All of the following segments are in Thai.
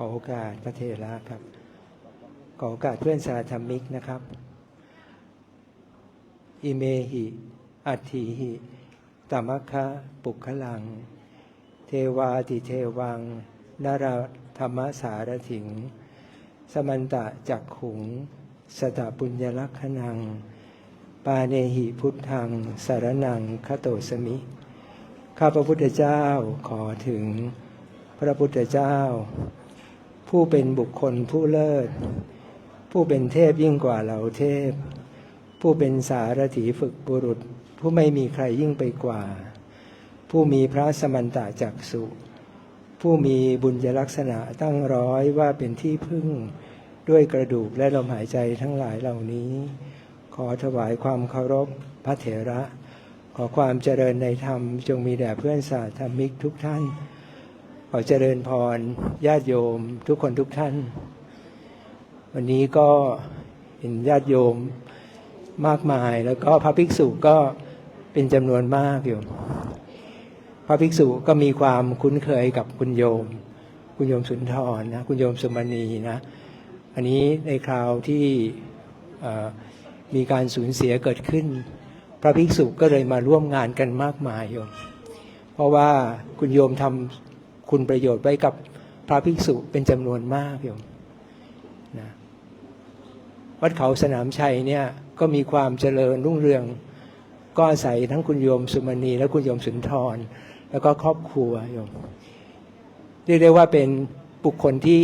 อโอกาสพระเทระครับ ขอโอกาสเพื่อนสาธรรมิกนะครับ อิเมหิอัตถิหิตมัคคะปุคลัง เทวาติเทวังนาราธรรมสารถิง สมันตะจักขุง สตปุญญลักขณัง ปาเนหิพุทธัง สารนังคโตสมิ ข้าพระพุทธเจ้าขอถึงพระพุทธเจ้า ผู้เป็นบุคคลผู้เลิศ ผู้เป็นเทพยิ่งกว่าเหล่าเทพ ผู้เป็นสารถีฝึกบุรุษ ผู้ไม่มีใครยิ่งไปกว่า ผู้มีพระสมันตะจักสุ ผู้มีบุญยลักษณะตั้งร้อยว่าเป็นที่พึ่งด้วยกระดูกและลมหายใจทั้งหลายเหล่านี้ ขอถวายความเคารพพระเถระ ขอความเจริญในธรรมจงมีแด่เพื่อนสาธมิกทุกท่าน ขอเจริญพรญาติโยมทุกคนทุกท่าน วันนี้ก็เห็นญาติโยมมากมาย แล้วก็พระภิกษุก็เป็นจำนวนมากอยู่ พระภิกษุก็มีความคุ้นเคยกับคุณโยม คุณโยมสุนทรนะคุณโยมสุมณีนะ อันนี้ในคราวที่มีการสูญเสียเกิดขึ้น พระภิกษุก็เลยมาร่วมงานกันมากมายโยม เพราะว่าคุณโยมทำ คุณประโยชน์ไว้กับพระภิกษุเป็นจำนวนมากโยมนะวัดเขาสนามชัยเนี่ยก็มีความเจริญรุ่งเรือง ก็อาศัยทั้งคุณโยมสุมณีและคุณโยมสุนทร แล้วก็ครอบครัวโยมเรียกได้ว่าเป็นบุคคลที่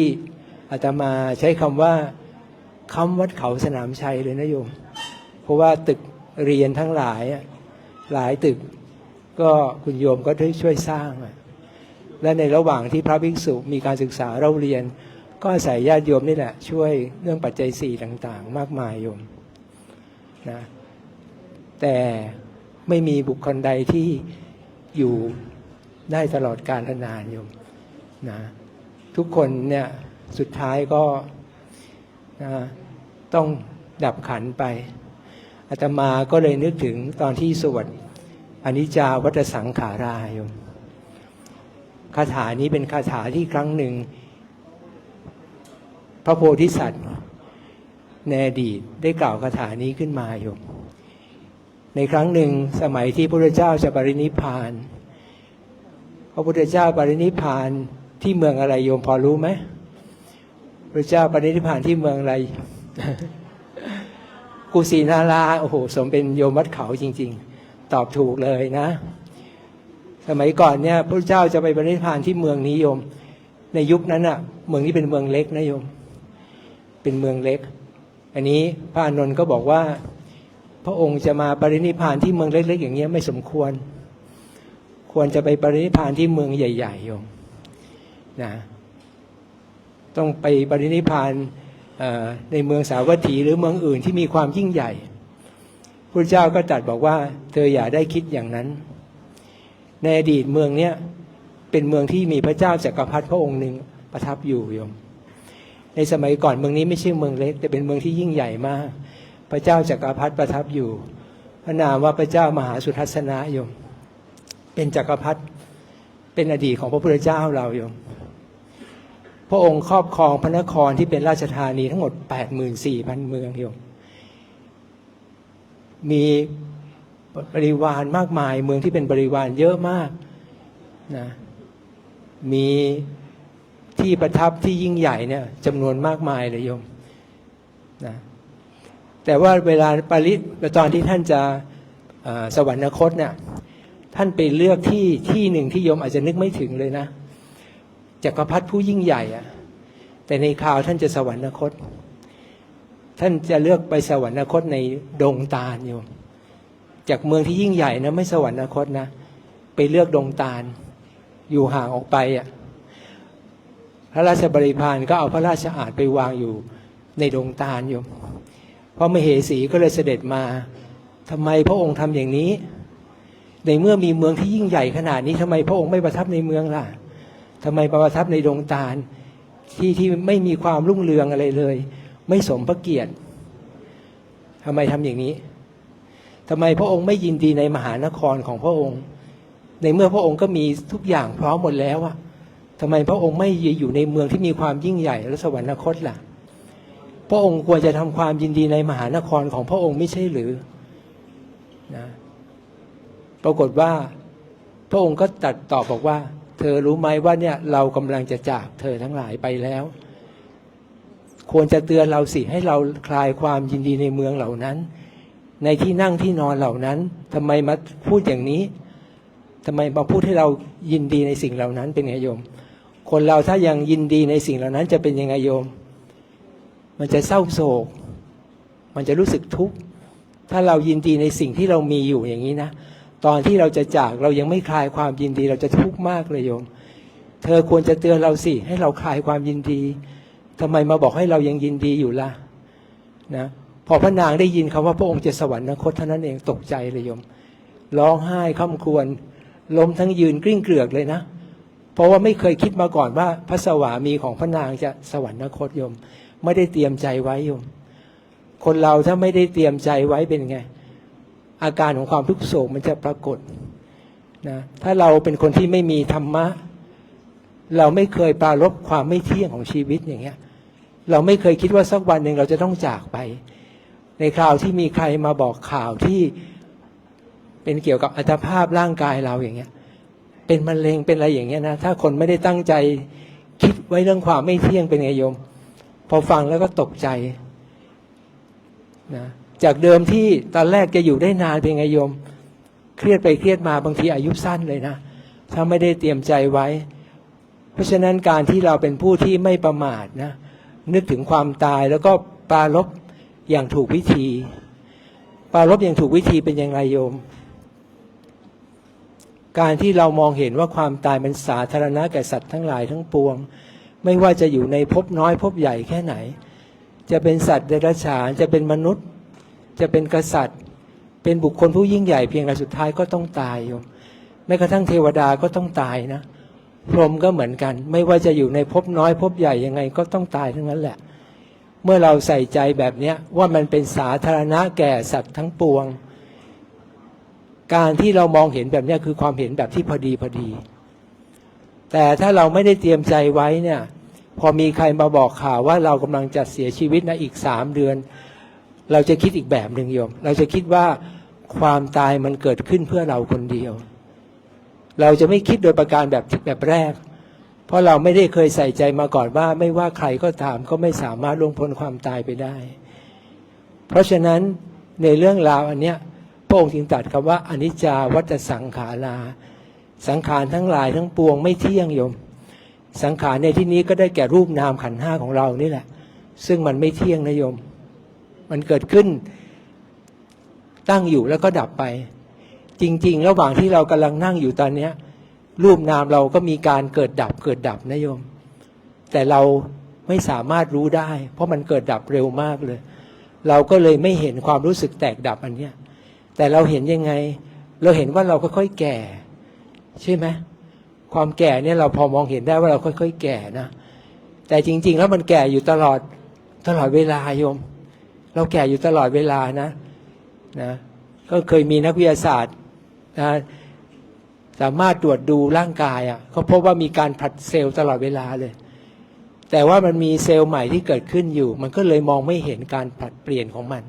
อาตมาใช้คำว่าคำวัดเขาสนามชัยเลยนะโยม เพราะว่าตึกเรียนทั้งหลายหลายตึกก็คุณโยมก็ได้ช่วยสร้างอะ และในระหว่างที่พระภิกษุมีการศึกษาเราเรียน ก็อาศัยญาติโยมนี่แหละ ช่วยเรื่องปัจจัยสี่ต่างๆ มากมายโยมนะแต่ไม่มีบุคคลใดที่อยู่ได้ตลอดกาลนานโยมนะทุกคนเนี่ยสุดท้ายก็นะต้องดับขันไปอาตมาก็เลยนึกถึงตอนที่สวดอนิจจาวัฏสังขารายโยม คาถานี้เป็นคาถาที่ครั้งหนึ่ง พระโพธิสัตว์ในอดีตได้กล่าวคาถานี้ขึ้นมาโยมในครั้งหนึ่งสมัยที่พระพุทธเจ้าจะปรินิพพาน พระพุทธเจ้าปรินิพพานที่เมืองอะไรโยมพอรู้ไหมพระเจ้าปรินิพพานที่เมืองอะไรกุสินาราโอ้โหสมเป็นโยมวัดเขาจริง ๆ ตอบถูกเลยนะ สมัยก่อนเนี่ยพระเจ้าจะไปปรินิพานที่เมืองนี้โยม ในยุคนั้นอะเมืองนี้เป็นเมืองเล็กนะโยม เป็นเมืองเล็ก อันนี้พระอานนท์ก็บอกว่า พระองค์จะมาปรินิพานที่เมืองเล็ก ๆ อย่างเงี้ยไม่สมควร ควรจะไปปรินิพานที่เมืองใหญ่ๆโยมนะต้องไปปรินิพานในเมืองสาวัตถีหรือเมืองอื่นที่มีความยิ่งใหญ่พระเจ้าก็ตรัสบอกว่า เธออย่าได้คิดอย่างนั้น ในอดีตเมืองเนี้ยเป็นเมืองที่มีพระเจ้าจักรพรรดิพระองค์หนึ่งประทับอยู่โยม ในสมัยก่อนเมืองนี้ไม่ใช่เมืองเล็ก แต่เป็นเมืองที่ยิ่งใหญ่มาก พระเจ้าจักรพรรดิประทับอยู่ พระนามว่าพระเจ้ามหาสุทัศนะโยม เป็นจักรพรรดิเป็นอดีตของพระพุทธเจ้าเราโยม พระองค์ครอบครองพระนครที่เป็นราชธานีทั้งหมด 84,000 เมืองโยม มี บริวารมากมาย เมืองที่เป็นบริวารเยอะมากนะมีที่ประทับที่ยิ่งใหญ่เนี่ยจำนวนมากมายเลยโยมนะแต่ว่าเวลาปริตอนที่ท่านจะสวรรคตเนี่ยท่านไปเลือกที่ที่หนึ่งที่โยมอาจจะนึกไม่ถึงเลยนะจักรพรรดิผู้ยิ่งใหญ่อะแต่ในข่าวท่านจะสวรรคต ท่านจะเลือกไปสวรรคตในดงตาลโยม จากเมืองที่ยิ่งใหญ่นะไม่สวรรคตนะ ไปเลือกดงตาล อยู่ห่างออกไปอะพระราชบริพารก็เอาพระราชอาณไปวางอยู่ในดงตาลโยมพระมเหสีก็เลยเสด็จมาทำไมพระองค์ทำอย่างนี้ ในเมื่อมีเมืองที่ยิ่งใหญ่ขนาดนี้ทำไมพระองค์ไม่ประทับในเมืองล่ะทำไมประทับในดงตาลที่ที่ไม่มีความรุ่งเรืองอะไรเลย ไม่สมพระเกียรติทำไมทำอย่างนี้ ทำไมพระองค์ไม่ยินดีในมหานครของพระองค์ ในเมื่อพระองค์ก็มีทุกอย่างพร้อมหมดแล้วอะททำไมพระองค์ไม่อยู่ในเมืองที่มีความยิ่งใหญ่และสวรรคตล่ะ พระองค์ควรจะทำความยินดีในมหานครของพระองค์ไม่ใช่หรือนะปรากฏว่า พระองค์ก็ตัดตอบบอกว่า เธอรู้ไหมว่าเนี่ยเรากำลังจะจากเธอทั้งหลายไปแล้ว ควรจะเตือนเราสิให้เราคลายความยินดีในเมืองเหล่านั้น ในที่นั่งที่นอนเหล่านั้นทำไมมาพูดอย่างนี้ทำไมมาพูดให้เรายินดีในสิ่งเหล่านั้นเป็นไงโยม คนเราถ้ายังยินดีในสิ่งเหล่านั้นจะเป็นยังไงโยม มันจะเศร้าโศก มันจะรู้สึกทุกข์ถ้าเรายินดีในสิ่งที่เรามีอยู่อย่างนี้นะตอนที่เราจะจากเรายังไม่คลายความยินดีเราจะทุกข์มากเลยโยม เธอควรจะเตือนเราสิ ให้เราคลายความยินดีทำไมมาบอกให้เรายังยินดีอยู่ล่ะนะ พอพระนางได้ยินคำว่าพระองค์จะสวรรคตเท่านั้นเองตกใจเลยโยม ร้องไห้ข้าควรล้มทั้งยืนกลิ้งเกลือกเลยนะ เพราะว่าไม่เคยคิดมาก่อนว่าพระสวามีของพระนางจะสวรรคตโยม ไม่ได้เตรียมใจไว้โยม คนเราถ้าไม่ได้เตรียมใจไว้เป็นไง อาการของความทุกข์โศกมันจะปรากฏนะถ้าเราเป็นคนที่ไม่มีธรรมะ เราไม่เคยปรารบความไม่เที่ยงของชีวิตอย่างเงี้ย เราไม่เคยคิดว่าสักวันหนึ่งเราจะต้องจากไป ในคราวที่มีใครมาบอกข่าวที่เป็นเกี่ยวกับอัตภาพร่างกายเราอย่างเงี้ย เป็นมะเร็งเป็นอะไรอย่างเงี้ยนะ ถ้าคนไม่ได้ตั้งใจคิดไว้เรื่องความไม่เที่ยงเป็นไงโยม พอฟังแล้วก็ตกใจนะจากเดิมที่ตอนแรกจะอยู่ได้นานเป็นไงโยม เครียดไปเครียดมาบางทีอายุสั้นเลยนะ ถ้าไม่ได้เตรียมใจไว้ เพราะฉะนั้นการที่เราเป็นผู้ที่ไม่ประมาทนะนึกถึงความตายแล้วก็ปรารบ อย่างถูกวิธีปรารบอย่างถูกวิธีเป็นอย่างไรโยม การที่เรามองเห็นว่าความตายเป็นสาธารณะแก่สัตว์ทั้งหลายทั้งปวง ไม่ว่าจะอยู่ในภพน้อยภพใหญ่แค่ไหน จะเป็นสัตว์เดรัจฉานจะเป็นมนุษย์ จะเป็นกษัตริย์ เป็นบุคคลผู้ยิ่งใหญ่เพียงรายสุดท้ายก็ต้องตายโยมแม้กระทั่งเทวดาก็ต้องตายนะพรหมก็เหมือนกัน ไม่ว่าจะอยู่ในภพน้อยภพใหญ่ยังไงก็ต้องตายทั้งนั้นแหละ เมื่อเราใส่ใจแบบนี้ว่ามันเป็นสาธารณะแก่สัตว์ทั้งปวง การที่เรามองเห็นแบบนี้คือความเห็นแบบที่พอดีพอดี แต่ถ้าเราไม่ได้เตรียมใจไว้เนี่ย พอมีใครมาบอกข่าวว่าเรากำลังจะเสียชีวิตนะอีกสามเดือน เราจะคิดอีกแบบหนึ่งโยม เราจะคิดว่าความตายมันเกิดขึ้นเพื่อเราคนเดียว เราจะไม่คิดโดยประการแบบแบบแรก เพราะเราไม่ได้เคยใส่ใจมาก่อนว่า ไม่ว่าใครก็ตามก็ไม่สามารถล่วงพ้นความตายไปได้ เพราะฉะนั้นในเรื่องราวอันเนี้ยพระองค์จึงตรัสคำว่าอนิจจาวัฏสังขาราสังขารทั้งหลายทั้งปวงไม่เที่ยงโยม สังขารในที่นี้ก็ได้แก่รูปนามขันธ์ห้าของเรานี่แหละ ซึ่งมันไม่เที่ยงนะโยม มันเกิดขึ้น ตั้งอยู่แล้วก็ดับไป จริง ๆ ระหว่างที่เรากำลังนั่งอยู่ตอนเนี้ย รูปนามเราก็มีการเกิดดับเกิดดับนะโยม แต่เราไม่สามารถรู้ได้ เพราะมันเกิดดับเร็วมากเลย เราก็เลยไม่เห็นความรู้สึกแตกดับอันเนี้ยแต่เราเห็นยังไง เราเห็นว่าเราค่อยๆแก่ ใช่ไหมความแก่เนี่ยเราพอมองเห็นได้ว่าเราค่อย ๆ แก่นะแต่จริง ๆ แล้วมันแก่อยู่ตลอดตลอดเวลาโยม เราแก่อยู่ตลอดเวลานะนะก็เคยมีนักวิทยาศาสตร์นะ สามารถตรวจดูร่างกายอะ่ะเขาพบว่ามีการผลัดเซลล์ตลอดเวลาเลย แต่ว่ามันมีเซลล์ใหม่ที่เกิดขึ้นอยู่ มันก็เลยมองไม่เห็นการผลัดเปลี่ยนของมัน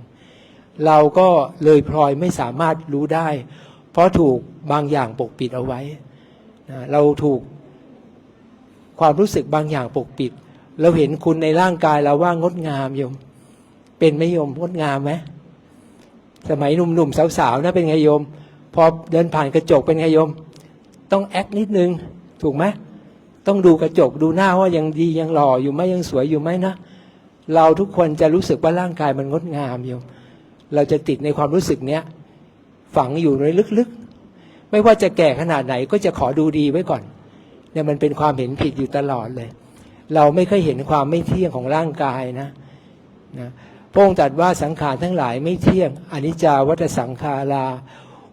เราก็เลยพลอยไม่สามารถรู้ได้ เพราะถูกบางอย่างปกปิดเอาไว้นะเราถูกความรู้สึกบางอย่างปกปิด เราเห็นคุณในร่างกายเราว่างดงามโยม เป็นไหมโยมงดงามไหมสมัยหนุ่มๆสาวๆนะเป็นไงโยม พอเดินผ่านกระจกเป็นไงโยม ต้องแอคนิดนึง ถูกไหมต้องดูกระจกดูหน้าว่ายังดียังหล่ออยู่ไหมยังสวยอยู่ไหมนะ เราทุกคนจะรู้สึกว่าร่างกายมันงดงามโยมเราจะติดในความรู้สึกเนี้ยฝังอยู่ในลึกๆ ไม่ว่าจะแก่ขนาดไหนก็จะขอดูดีไว้ก่อนเนี่ยมันเป็นความเห็นผิดอยู่ตลอดเลย เราไม่เคยเห็นความไม่เที่ยงของร่างกายนะนะพระองค์ตรัสว่าสังขารทั้งหลายไม่เที่ยงอนิจจาวัฏสังขารา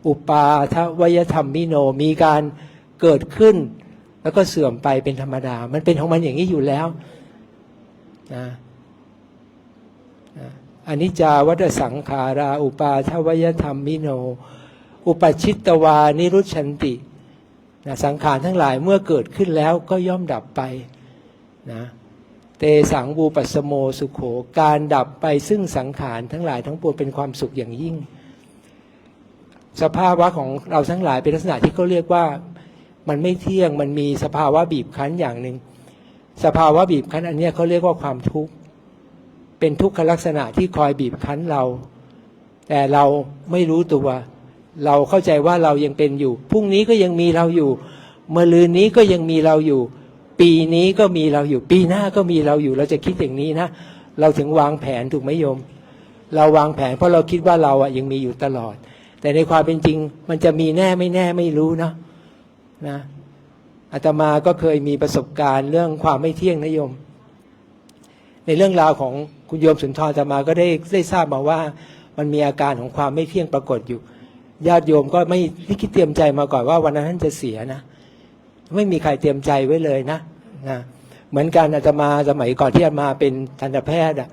อุปาทวยธรรมมิโนมีการเกิดขึ้น แล้วก็เสื่อมไปเป็นธรรมดา มันเป็นของมันอย่างนี้อยู่แล้วนะนะอนิจจาวัฏสังขาราอุปาทวยธรรมมิโน อุปชิตตวานิรุชันตินะสังขารทั้งหลายเมื่อเกิดขึ้นแล้วก็ย่อมดับไปนะเตสังบูปัสสโมสุขโข การดับไปซึ่งสังขารทั้งหลายทั้งปวงเป็นความสุขอย่างยิ่ง สภาวะของเราทั้งหลายเป็นลักษณะที่เขาเรียกว่ามันไม่เที่ยงมันมีสภาวะบีบคั้นอย่างหนึ่งสภาวะบีบคั้นอันนี้เขาเรียกว่าความทุกข์เป็นทุกขลักษณะที่คอยบีบคั้นเรา แต่เราไม่รู้ตัว เราเข้าใจว่าเรายังเป็นอยู่พรุ่งนี้ก็ยังมีเราอยู่เมื่อลืนนี้ก็ยังมีเราอยู่ ปีนี้ก็มีเราอยู่ ปีหน้าก็มีเราอยู่ เราจะคิดอย่างนี้นะ เราถึงวางแผนถูกไหมโยม เราวางแผนเพราะเราคิดว่าเราอะยังมีอยู่ตลอด แต่ในความเป็นจริง มันจะมีแน่ไม่แน่ไม่รู้นะนะอาตมาก็เคยมีประสบการณ์เรื่องความไม่เที่ยงนะโยม ในเรื่องราวของคุณโยมสุนทรอาตมาก็ได้ได้ทราบมาว่า มันมีอาการของความไม่เที่ยงปรากฏอยู่ญาติโยมก็ไม่ที่คิดเตรียมใจมาก่อนว่าวันนั้นท่านจะเสียนะ ไม่มีใครเตรียมใจไว้เลยนะนะเหมือนกันอาตมาสมัยก่อนที่อาตมาเป็นทันตแพทย์อะ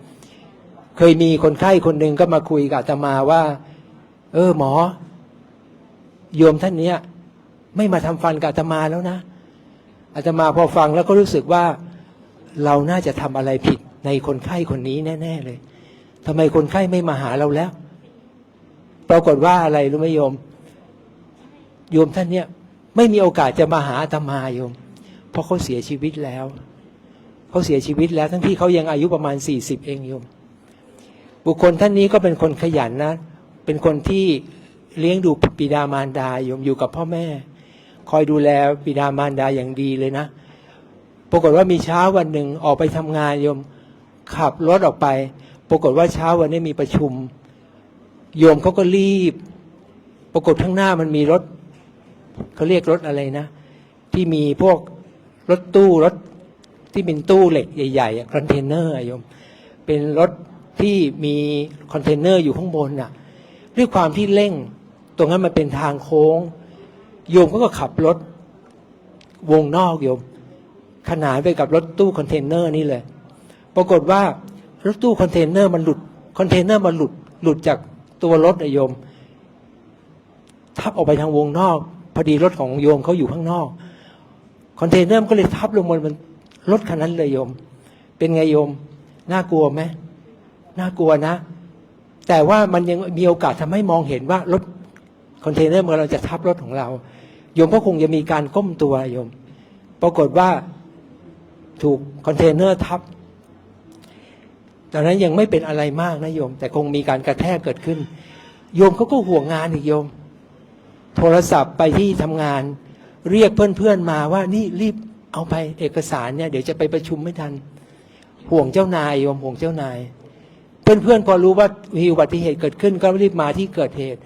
เคยมีคนไข้คนหนึ่งก็มาคุยกับอาตมาว่า เออหมอ โยมท่านเนี้ย ไม่มาทำฟันกับอาตมาแล้วนะอาตมาพอฟังแล้วก็รู้สึกว่าเราน่าจะทำอะไรผิดในคนไข้คนนี้แน่ ๆ เลยทำไมคนไข้ไม่มาหาเราแล้ว ปรากฏว่าอะไรรู้ไหมโยม โยมท่านเนี้ยไม่มีโอกาสจะมาหาอาตมาโยม เพราะเขาเสียชีวิตแล้วเขาเสียชีวิตแล้ว ทั้งที่เขายังอายุประมาณสี่สิบเองโยม บุคคลท่านนี้ก็เป็นคนขยันนะ เป็นคนที่เลี้ยงดูบิดามารดาโยมอยู่กับพ่อแม่ คอยดูแลบิดามารดาอย่างดีเลยนะ ปรากฏว่ามีเช้าวันหนึ่งออกไปทำงานโยมขับรถออกไป ปรากฏว่าเช้าวันนี้มีประชุม โยมเขาก็รีบ ปรากฏข้างหน้ามันมีรถเขาเรียกรถอะไรนะ ที่มีพวกรถตู้รถที่เป็นตู้เหล็กใหญ่ๆคอนเทนเนอร์โยม เป็นรถที่มีคอนเทนเนอร์อยู่ข้างบนน่ะ ด้วยความที่เร่ง ตรงนั้นมันเป็นทางโค้ง โยมก็ขับรถ วงนอกโยม ขนานไปกับรถตู้คอนเทนเนอร์นี่เลย ปรากฏว่ารถตู้คอนเทนเนอร์มันหลุดคอนเทนเนอร์มันหลุดหลุดจากตัวรถอะโยม ทับออกไปทางวงนอก พอดีรถของโยมเขาอยู่ข้างนอกคอนเทนเนอร์มันก็เลยทับลงบนมันรถคันนั้นเลยโยม เป็นไงโยม น่ากลัวไหมน่ากลัวนะ แต่ว่ามันยังมีโอกาสทำให้มองเห็นว่ารถคอนเทนเนอร์มันเราจะทับรถของเราโยมก็คงจะมีการก้มตัวโยม ปรากฏว่าถูกคอนเทนเนอร์ทับตอนนั้นยังไม่เป็นอะไรมากนะโยม แต่คงมีการกระแทกเกิดขึ้น โยมเขาก็ห่วงงานอีกโยม โทรศัพท์ไปที่ทำงาน เรียกเพื่อนๆมาว่านี่รีบเอาไปเอกสารเนี่ยเดี๋ยวจะไปประชุมไม่ทัน ห่วงเจ้านายโยมห่วงเจ้านาย เพื่อนๆพอรู้ว่ามีอุบัติเหตุเกิดขึ้นก็รีบมาที่เกิดเหตุ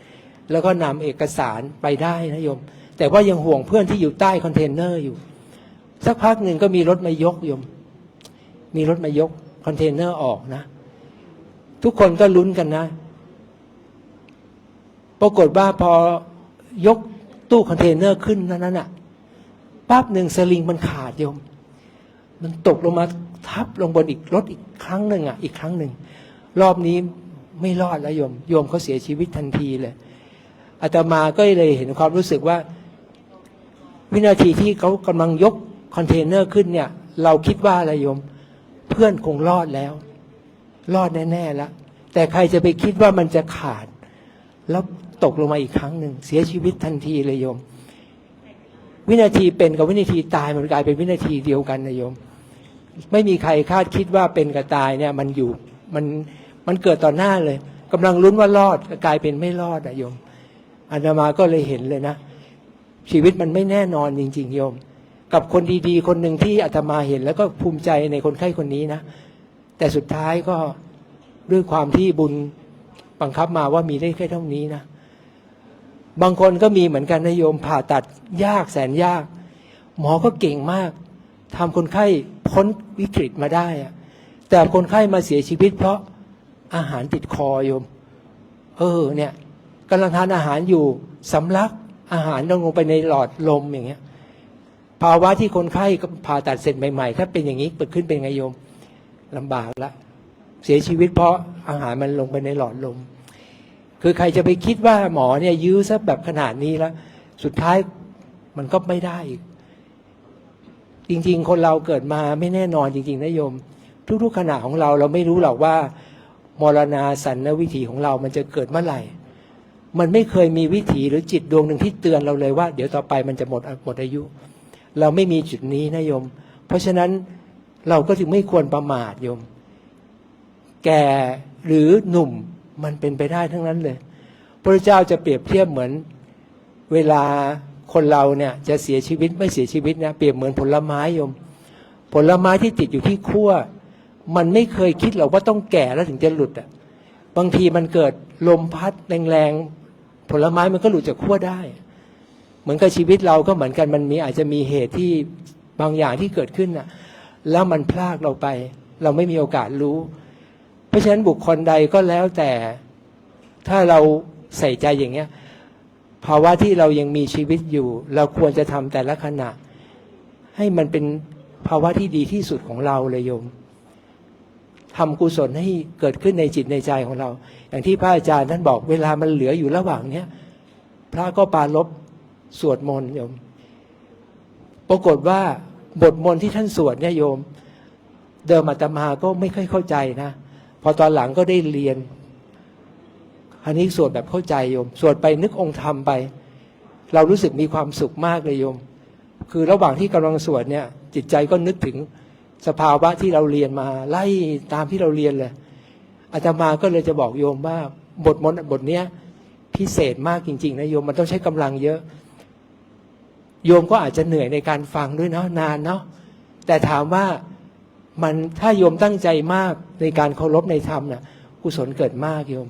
แล้วก็นำเอกสารไปได้นะโยม แต่ว่ายังห่วงเพื่อนที่อยู่ใต้คอนเทนเนอร์อยู่ สักพักหนึ่งก็มีรถมายกโยม มีรถมายกคอนเทนเนอร์ออกนะ ทุกคนก็ลุ้นกันนะ ปรากฏว่าพอยกตู้คอนเทนเนอร์ขึ้นนั้นน่ะปั๊บหนึ่งสลิงมันขาดโยม มันตกลงมาทับลงบนอีกรถอีกครั้งหนึ่งอะ อีกครั้งหนึ่ง รอบนี้ไม่รอดแล้วโยม โยมเขาเสียชีวิตทันทีเลยอาตมาก็เลยเห็นความรู้สึกว่า วินาทีที่เขากำลังยกคอนเทนเนอร์ขึ้นเนี่ย เราคิดว่าอะไรโยม เพื่อนคงรอดแล้ว รอดแน่ๆแล้วแต่ใครจะไปคิดว่ามันจะขาด แล้วตกลงมาอีกครั้งหนึ่งเสียชีวิตทันทีเลยโยม วินาทีเป็นกับวินาทีตายมันกลายเป็นวินาทีเดียวกันนะโยม ไม่มีใครคาดคิดว่าเป็นกับตายเนี่ย มันอยู่มัน มันเกิดต่อหน้าเลยกำลังลุ้นว่ารอดกลายเป็นไม่รอดอะโยมอาตมาก็เลยเห็นเลยนะ ชีวิตมันไม่แน่นอนจริง ๆ โยม กับคนดีๆ คนหนึ่งที่อาตมาเห็น แล้วก็ภูมิใจในคนไข้คนนี้นะ แต่สุดท้ายก็ด้วยความที่บุญบังคับมาว่ามีได้แค่เท่านี้นะ บางคนก็มีเหมือนกันนะโยมผ่าตัดยากแสนยาก หมอก็เก่งมากทำคนไข้พ้นวิกฤตมาได้อะแต่คนไข้มาเสียชีวิตเพราะ อาหารติดคอโยม เออ เนี่ยกำลังทานอาหารอยู่สำลักอาหารต้องลงไปในหลอดลมอย่างเงี้ย ภาวะที่คนไข้ผ่าตัดเสร็จใหม่ๆ ถ้าเป็นอย่างนี้เกิดขึ้นเป็นไงโยมลำบากละเสียชีวิตเพราะอาหารมันลงไปในหลอดลม คือใครจะไปคิดว่าหมอเนี่ยยื้อซะแบบขนาดนี้แล้ว สุดท้ายมันก็ไม่ได้อีก จริง ๆ คนเราเกิดมาไม่แน่นอนจริง ๆนะโยม ทุก ๆ ขณะของเราเราไม่รู้หรอกว่า มรณาสันนวิถีของเรามันจะเกิดเมื่อไหร่ มันไม่เคยมีวิถีหรือจิตดวงหนึ่งที่เตือนเราเลยว่า เดี๋ยวต่อไปมันจะหมดหมดอายุ เราไม่มีจุดนี้นะโยม เพราะฉะนั้นเราก็จึงไม่ควรประมาทโยม แก่หรือหนุ่มมันเป็นไปได้ทั้งนั้นเลยพระเจ้าจะเปรียบเทียบเหมือนเวลาคนเราเนี่ยจะเสียชีวิตไม่เสียชีวิตนะเปรียบเหมือนผลไม้โยม ผลไม้ที่ติดอยู่ที่ขั้ว มันไม่เคยคิดหรอกว่าต้องแก่แล้วถึงจะหลุดอะบางทีมันเกิดลมพัดแรงๆผลไม้มันก็หลุดจากขั้วได้ เหมือนกับชีวิตเราก็เหมือนกันมันมีอาจจะมีเหตุที่บางอย่างที่เกิดขึ้นน่ะ แล้วมันพลากเราไป เราไม่มีโอกาสรู้ เพราะฉะนั้นบุคคลใดก็แล้วแต่ ถ้าเราใส่ใจอย่างเงี้ยภาวะที่เรายังมีชีวิตอยู่ เราควรจะทำแต่ละขณะ ให้มันเป็นภาวะที่ดีที่สุดของเราเลยโยม ทำกุศลให้เกิดขึ้นในจิตในใจของเรา อย่างที่พระอาจารย์ท่านบอกเวลามันเหลืออยู่ระหว่างเนี้ยพระก็ปารบสวดมนต์โยม ปรากฏว่าบทมนต์ที่ท่านสวดเนี่ยโยม เดิมอาตมาก็ไม่ค่อยเข้าใจนะ พอตอนหลังก็ได้เรียนอันนี้สวดแบบเข้าใจโยม สวดไปนึกองค์ธรรมไป เรารู้สึกมีความสุขมากเลยโยม คือระหว่างที่กำลังสวดเนี่ย จิตใจก็นึกถึง สภาวะที่เราเรียนมา ไล่ตามที่เราเรียนเลยอาตมาก็เลยจะบอกโยมว่า บทมนต์บทเนี้ยพิเศษมากจริง ๆนะโยมมันต้องใช้กำลังเยอะ โยมก็อาจจะเหนื่อยในการฟังด้วยเนาะนานเนาะแต่ถามว่ามันถ้าโยมตั้งใจมากในการเคารพในธรรมน่ะกุศลเกิดมากโยม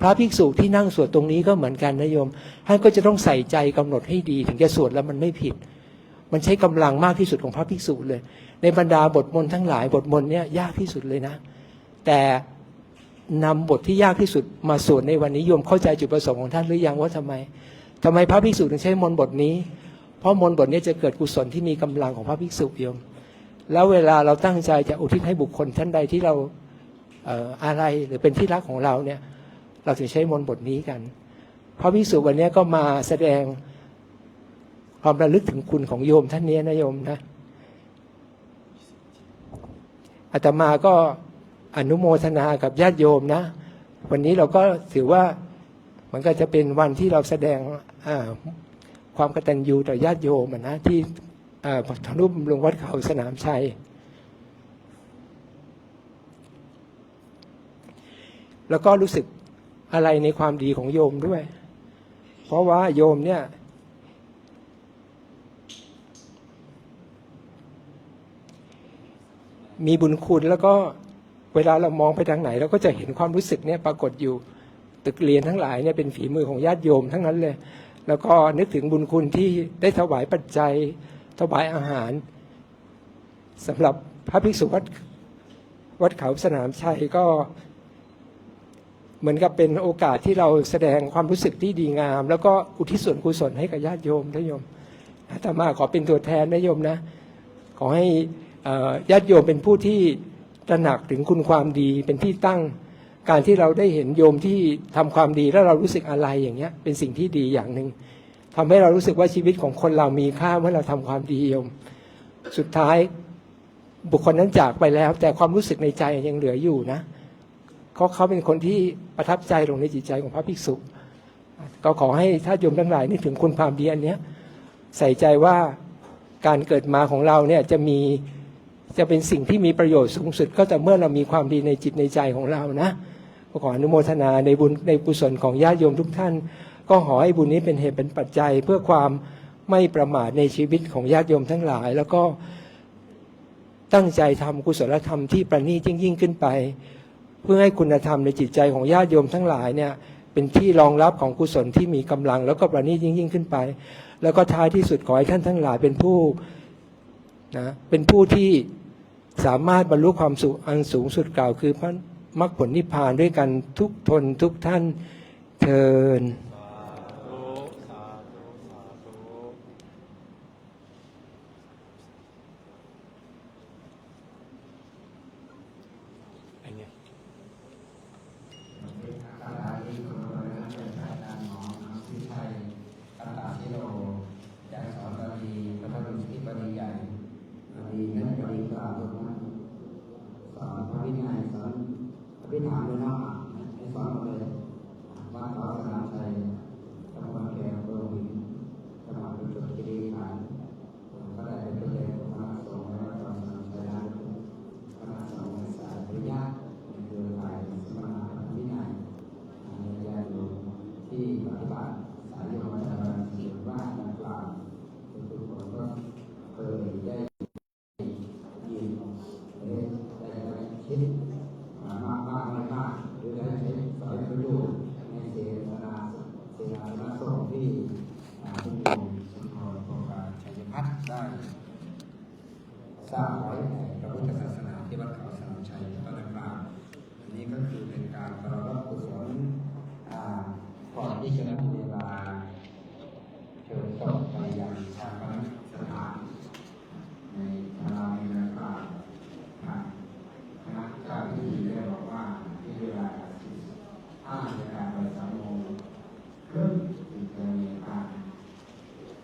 พระภิกษุที่นั่งสวดตรงนี้ก็เหมือนกันนะโยมท่านก็จะต้องใส่ใจกำหนดให้ดี ถึงจะสวดแล้วมันไม่ผิด มันใช้กำลังมากที่สุดของพระภิกษุเลย ในบรรดาบทมนต์ทั้งหลายบทมนต์เนี่ยยากที่สุดเลยนะ แต่นำบทที่ยากที่สุดมาสวดในวันนี้โยมเข้าใจจุดประสงค์ของท่านหรือยังว่าทำไมทำไมพระภิกษุถึงใช้มนต์บทนี้ เพราะมนต์บทนี้จะเกิดกุศลที่มีกำลังของพระภิกษุโยม แล้วเวลาเราตั้งใจจะอุทิศให้บุคคลท่านใดที่เราเอออะไรหรือเป็นที่รักของเราเนี่ยเราถึงใช้มนต์บทนี้กัน พระภิกษุวันนี้ก็มาแสดงความระลึกถึงคุณของโยมท่านนี้นะโยมนะ อาตมาก็อนุโมทนากับญาติโยมนะ วันนี้เราก็ถือว่ามันก็จะเป็นวันที่เราแสดงความกตัญญูต่อญาติโยมนะที่อ่าทนุบำรุงวัดเขาสนามชัย แล้วก็รู้สึกอะไรในความดีของโยมด้วย เพราะว่าโยมเนี่ย มีบุญคุณแล้วก็เวลาเรามองไปทางไหน เราก็จะเห็นความรู้สึกเนี่ยปรากฏอยู่ตึกเรียนทั้งหลายเนี่ยเป็นฝีมือของญาติโยมทั้งนั้นเลย แล้วก็นึกถึงบุญคุณที่ได้ถวายปัจจัย ถวายอาหารสำหรับพระภิกษุวัดวัดเขาสนามชัยก็เหมือนกับเป็นโอกาสที่เราแสดงความรู้สึกที่ดีงาม แล้วก็อุทิศส่วนกุศลให้กับญาติโยมนะโยมอาตมาขอเป็นตัวแทนนะโยมนะ ขอให้ ญาติโยมเป็นผู้ที่ตระหนักถึงคุณความดีเป็นที่ตั้งการที่เราได้เห็นโยมที่ทำความดีแล้วเรารู้สึกอะไรอย่างเงี้ยเป็นสิ่งที่ดีอย่างหนึ่งทำให้เรารู้สึกว่าชีวิตของคนเรามีค่าเมื่อเราทำความดีโยม สุดท้ายบุคคลนั้นจากไปแล้ว แต่ความรู้สึกในใจยังเหลืออยู่นะเขาเขาเป็นคนที่ประทับใจลงในจิตใจของพระภิกษุ ก็ขอให้ถ้านโยมทั้งหลายนึกถึงคุณความดีอันเนี้ยใส่ใจว่าการเกิดมาของเราเนี่ยจะมี จะเป็นสิ่งที่มีประโยชน์สูงสุด ก็แต่เมื่อเรามีความดีในจิตในใจของเรานะขออนุโมทนาในบุญในกุศลของญาติโยมทุกท่าน ก็ขอให้บุญนี้เป็นเหตุเป็นปัจจัย เพื่อความไม่ประมาทในชีวิตของญาติโยมทั้งหลาย แล้วก็ตั้งใจทำกุศลธรรมที่ประณีตยิ่งยิ่งขึ้นไป เพื่อให้คุณธรรมในจิตใจของญาติโยมทั้งหลายเนี่ยเป็นที่รองรับของกุศลที่มีกำลัง แล้วก็ประณีตยิ่งยิ่งขึ้นไป แล้วก็ท้ายที่สุดขอให้ท่านทั้งหลายเป็นผู้ นะเป็นผู้ที่สามารถบรรลุความสุขอันสูงสุดกล่าว คือพระมรรคผลนิพพานด้วยกันทุกทนทุกท่านเทิน ระวินัยสอนอภิธรรมเลยเนาะให้สอนหมดเลยวัดเขาสนามชัยตำบลแก่อำเภอหัวหินจังหวัดประจวบคีรีขันธ์ก็ได้เป็นเด็กของคณะสงฆ์และวัดเขาสนามชัยนั้นคณะสงฆ์ในสายปริยัติในเครือข่ายสมณะพระวินัยในญาติโยมที่ปฏิบัติสายโยมจารย์ศิลป์ว่าดังกล่าวทุกคนก็เคยได้ ยินหรือได้ได้คิดมามากบ้างไม่มากหรือได้ใช้สอยประโยชน์ในเสนาเสนาสนะสงฆ์ที่อ่าคุณโยมสุนทรโครงการชัยพัฒน์ได้สร้างไว้ในพระพุทธศาสนาที่วัดเขาสนามชัยก็ดังกล่าวอันนี้ก็คือเป็นการประรับกุศลอ่าก่อนที่จะได้มีเวลาเชิญศพไปยังชาปนสถาน ในทางเราในนะครับคณะเจ้าที่ได้บอกว่าที่เวลาห้าเวลาไปสามโมงครึ่งถึงจะมีการ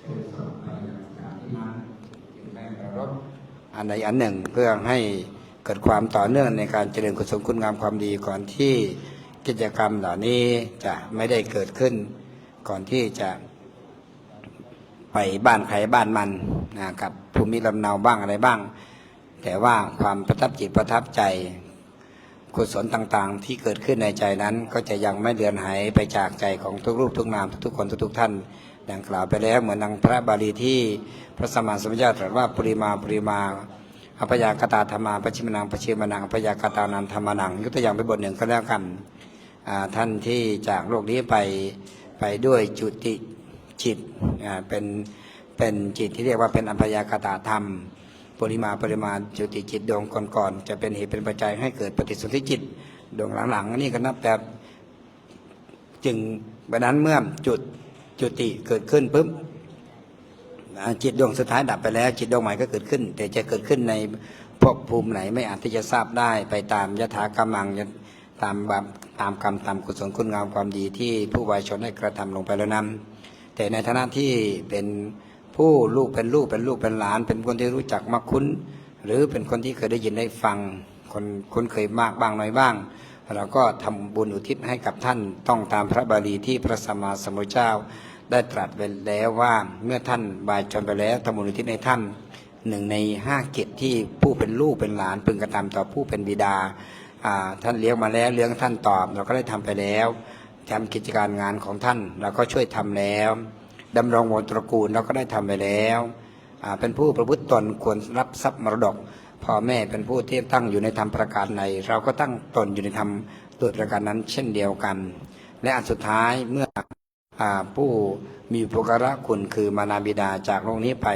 เชิญศพไปยังสถานที่นั้นจึงได้ประรบอัน ใดอันหนึ่ง เพื่อให้เกิดความต่อเนื่องในการเจริญกุศลคุณงามความดีก่อนที่กิจกรรมเหล่านี้จะไม่ได้เกิดขึ้น ก่อนที่จะไปบ้านใครบ้านมันนะครับภูมิลำเนาบ้างอะไรบ้าง แต่ว่าความประทับจิตประทับใจกุศลต่างๆ ที่เกิดขึ้นในใจนั้น ก็จะยังไม่เลือนหายไปจากใจของทุกรูปทุกนามทุกๆคนทุกๆท่านดังกล่าวไปแล้วเหมือนดังพระบาลีที่พระสมมาสมพุทธเจ้าตรัสว่าปริมาปริมา อภยากตาธรรมาปชิมนังปชิมนังอภยากตานันธรรมนังยกตัวอย่างไปบทหนึ่งก็แล้วกันท่านที่จากโลกนี้ไปไปด้วยจุติจิตเป็นเป็นจิตที่เรียกว่าเป็นอัพยากตาธรรม ปริมาปริมาณจุติจิตดวงก่อนๆจะเป็นเหตุเป็นปัจจัยให้เกิดปฏิสนธิจิตดวงหลังๆนนี้ก็นับแต่จึงบันนั้นเมื่อจุดจุติเกิดขึ้นปุ๊บ จิตดวงสุดท้ายดับไปแล้ว จิตดวงใหม่ก็เกิดขึ้น แต่จะเกิดขึ้นในภพภูมิไหนไม่อาจที่จะทราบได้ไปตามยถากำลังตามบาปตามกรรมตามกุศลคุณงามความดีที่ผู้วายชนได้กระทำลงไปแล้วนั้น แต่ในฐานะที่เป็นผู้ลูกเป็นลูกเป็นลูกเป็นหลาน เป็นคนที่รู้จักมักคุ้น หรือเป็นคนที่เคยได้ยินได้ฟังคนคุ้นเคยมากบ้างน้อยบ้างเราก็ทำบุญอุทิศให้กับท่านต้องตามพระบาลีที่พระสัมมาสัมพุทธเจ้า ได้ตรัสไว้แล้วว่าเมื่อท่านบายชนไปแล้วทำบุญอุทิศให้ท่านหนึ่งในห้าเกิจที่ผู้เป็นลูกเป็นหลานพึงกระทำต่อผู้เป็นบิดาท่านเลี้ยงมาแล้วเลี้ยงท่านตอบ เราก็ได้ทำไปแล้วทำกิจการงานของท่านเราก็ช่วยทำแล้วดำรงวงตระกูลเราก็ได้ทำไปแล้วเป็นผู้ประพฤติตนควรรับทรัพย์มรดกพ่อแม่เป็นผู้ที่ตั้งอยู่ในธรรมประการใดเราก็ตั้งตนอยู่ในธรรมโดยประการนั้นเช่นเดียวกัน และอันสุดท้ายเมื่อ ผู้มีอุปการะคุณคือมานาบิดาจากโลกนี้ไป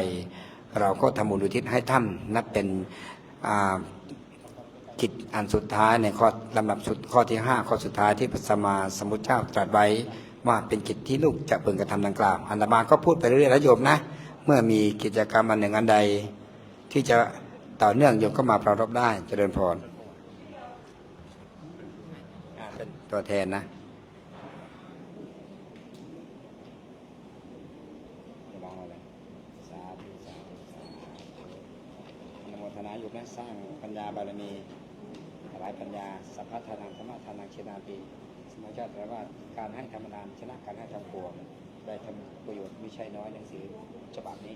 เราก็ทำบุญอุทิศให้ท่านนับเป็นกิจอันสุดท้ายในข้อลำดับสุดข้อที่ 5 ข้อสุดท้ายที่พระสมมาสมุทเจ้าตรัสไว้ว่าเป็นกิจที่ลูกจะพึงกระทำดังกล่าวอันตมาก็พูดไปเรื่อยๆแล้วโยมนะ เมื่อมีกิจกรรมอันหนึ่งอันใด ที่จะต่อเนื่องโยมก็มาปรารบได้เจริญพรเป็นตัวแทนนะลองเอาเลยสาธุสาธุสาธุ อนุโมท นาอยู่นะสร้างปัญญาบารมีหลายปัญญาสัพพะทานังธรรมะทานังเชนาปีสมัยชาติแปลว่าการให้ธรรมดานชนะการให้ทำปวงได้ทำประโยชน์ไม่ใช่น้อยหนังสือฉบับนี้